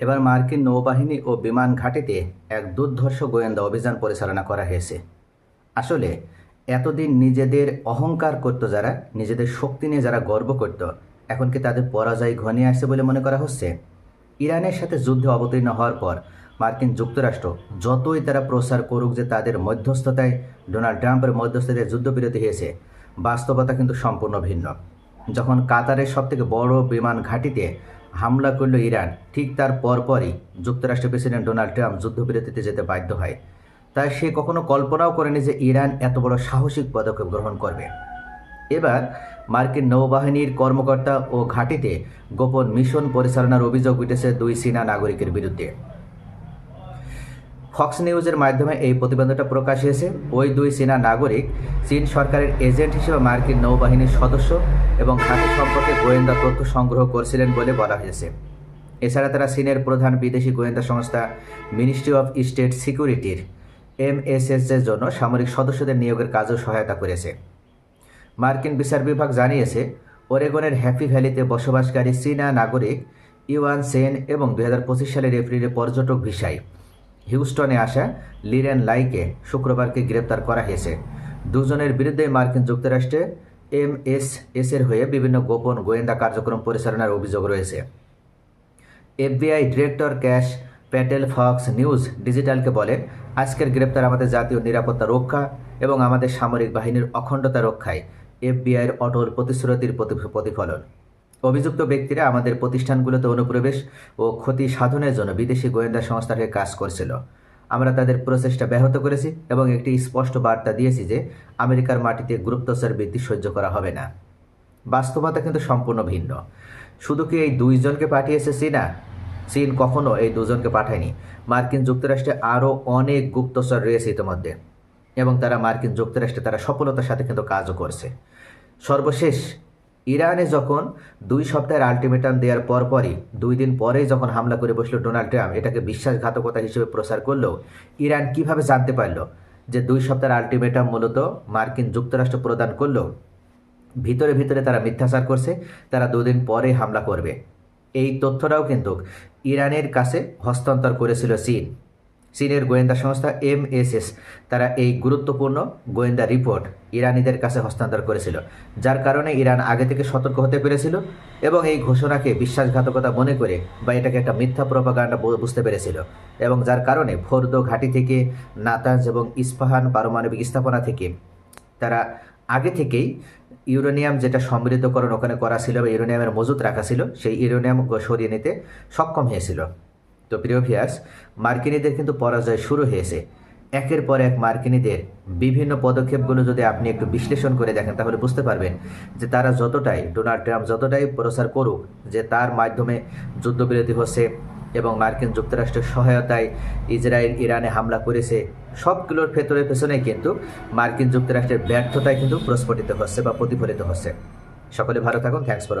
এবার মার্কিন নৌবাহিনী ও বিমান ঘাঁটিতে এক দুর্ধর্ষ গোয়েন্দা অভিযান পরিচালনা করা হয়েছে। আসলে, এতদিন নিজেদের অহংকার করত যারা, নিজেদের শক্তি নিয়ে যারা গর্ব করত, এখন কি তাদের পরাজয় ঘনিয়ে আসছে বলে মনে করা হচ্ছে? ইরানের সাথে যুদ্ধে অবতীর্ণ হওয়ার পর মার্কিন যুক্তরাষ্ট্র যতই তারা প্রচার করুক যে তাদের মধ্যস্থতায়, ডোনাল্ড ট্রাম্পের মধ্যস্থতায় যুদ্ধবিরতি হয়েছে, বাস্তবতা কিন্তু সম্পূর্ণ ভিন্ন। যখন কাতারের সবথেকে বড় বিমান ঘাঁটিতে হামলা করল ইরান। ঠিক তার পরপরই যুক্তরাষ্ট্রের প্রেসিডেন্ট ডোনাল্ড ট্রাম্প যুদ্ধবিরতিতে যেতে বাধ্য হয়। তাই সে কখনো কল্পনাও করেনি যে ইরান এত বড় সাহসিক পদক্ষেপ গ্রহণ করবে। এবার মার্কিন নৌবাহিনীর কর্মকর্তা ও ঘাঁটিতে গোপন মিশন পরিচালনার অভিযোগ উঠেছে দুই চীনা নাগরিকের বিরুদ্ধে। ফক্স নিউজের মাধ্যমে এই প্রতিবেদনটা প্রকাশ হয়েছে। ওই দুই চীনা নাগরিক চীন সরকারের এজেন্ট হিসেবে মার্কিন নৌবাহিনীর সদস্য এবং ঘাঁটি সম্পর্কে গোয়েন্দা তথ্য সংগ্রহ করছিলেন বলে বলা হয়েছে। এছাড়া তারা চীনের প্রধান বিদেশি গোয়েন্দা সংস্থা মিনিস্ট্রি অফ স্টেট সিকিউরিটির এমএসএস এর জন্য সামরিক সদস্যদের নিয়োগের কাজও সহায়তা করেছে। মার্কিন বিচার বিভাগ জানিয়েছে, ওরেগনের হ্যাপি ভ্যালিতে বসবাসকারী চীনা নাগরিক ইউয়ান সেন এবং দু হাজার পঁচিশ সালের এপ্রিলে পর্যটক ভিসায় হিউস্টনে আসা লিরেন লাইকে শুক্রবারকে গ্রেপ্তার করা হয়েছে। দুজনের বিরুদ্ধে মার্কিন যুক্তরাষ্ট্রে এম এস এস এর হয়ে বিভিন্ন গোপন গোয়েন্দা কার্যক্রম পরিচালনার অভিযোগ রয়েছে। FBI director Kash Patel Fox News ডিজিটালকে বলেন আজকের গ্রেপ্তার আমাদের জাতীয় নিরাপত্তা রক্ষা এবং আমাদের সামরিক বাহিনীর অখণ্ডতা রক্ষায় এফবিআইয়ের অটল প্রতিশ্রুতির প্রতি- প্রতিফলন অভিযুক্ত ব্যক্তিরা আমাদের প্রতিষ্ঠানগুলোতে অনুপ্রবেশ ও ক্ষতি সাধনের জন্য বিদেশি গোয়েন্দা সংস্থার হয়ে কাজ করছিল। আমরা তাদের প্রচেষ্টা ব্যাহত করেছি এবং একটি স্পষ্ট বার্তা দিয়েছি যে আমেরিকার মাটিতে গুরুত্বচার বৃদ্ধি সহ্য করা হবে না। বাস্তবতা কিন্তু সম্পূর্ণ ভিন্ন। শুধু কি এই দুইজনকে পাঠিয়েছে চীনা? চীন কখনো এই দুজনকে পাঠায়নি। মার্কিন যুক্তরাষ্ট্রে আরও অনেক গুপ্তচর রয়েছে ইতিমধ্যে এবং তারা মার্কিন যুক্তরাষ্ট্রে তারা সফলতার সাথে কিন্তু কাজও করছে। সর্বশেষ ইরানে যখন দুই সপ্তাহের আলটিমেটাম দেওয়ার পরপরই, দুই দিন পরেই যখন হামলা করে বসল ডোনাল্ড ট্রাম্প, এটাকে বিশ্বাসঘাতকতা হিসেবে প্রচার করল, ইরান কীভাবে জানতে পারল যে দুই সপ্তাহের আলটিমেটাম মূলত মার্কিন যুক্তরাষ্ট্র প্রদান করল? ভিতরে ভিতরে তারা মিথ্যাচার করছে, তারা দুদিন পরে হামলা করবে। এই তথ্যটাও কিন্তু ইরানের কাছে হস্তান্তর করেছিল চীন। চীনের গোয়েন্দা সংস্থা এমএসএস তারা এই গুরুত্বপূর্ণ গোয়েন্দা রিপোর্ট ইরানিদের কাছে হস্তান্তর করেছিল, যার কারণে ইরান আগে থেকে সতর্ক হতে পেরেছিল এবং এই ঘোষণাকে বিশ্বাসঘাতকতা মনে করে বা এটাকে একটা মিথ্যা প্রপাগান্ডা বুঝতে পেরেছিল এবং যার কারণে ফোর্দো ঘাঁটি থেকে, নাতাজ এবং ইস্পাহান পারমাণবিক স্থাপনা থেকে তারা আগে থেকেই ইউরেনিয়াম যেটা সমৃদ্ধকরণ ওখানে করা ছিল বা ইউরেনিয়ামের মজুত রাখা ছিল, সেই ইউরেনিয়াম সরিয়ে নিতে সক্ষম হয়েছিল। তো প্রিয় ভিয়ার্স মার্কিনীদের কিন্তু পরাজয় শুরু হয়েছে। একের পর এক মার্কিনীদের বিভিন্ন পদক্ষেপগুলো যদি আপনি একটু বিশ্লেষণ করে দেখেন, তাহলে বুঝতে পারবেন যে তারা যতটাই, ডোনাল্ড ট্রাম্প যতটাই প্রচার করুক, যে তার মাধ্যমে যুদ্ধবিরতি হচ্ছে এবং মার্কিন যুক্তরাষ্ট্রের সহায়তায় ইসরায়েল ইরানে হামলা করেছে, সবগুলোর ভেতরে পেছনে কিন্তু মার্কিন যুক্তরাষ্ট্রের ব্যর্থতায় কিন্তু প্রস্ফুটিত হচ্ছে বা প্রতিফলিত হচ্ছে। সকলে ভালো থাকুন থ্যাংকস ফর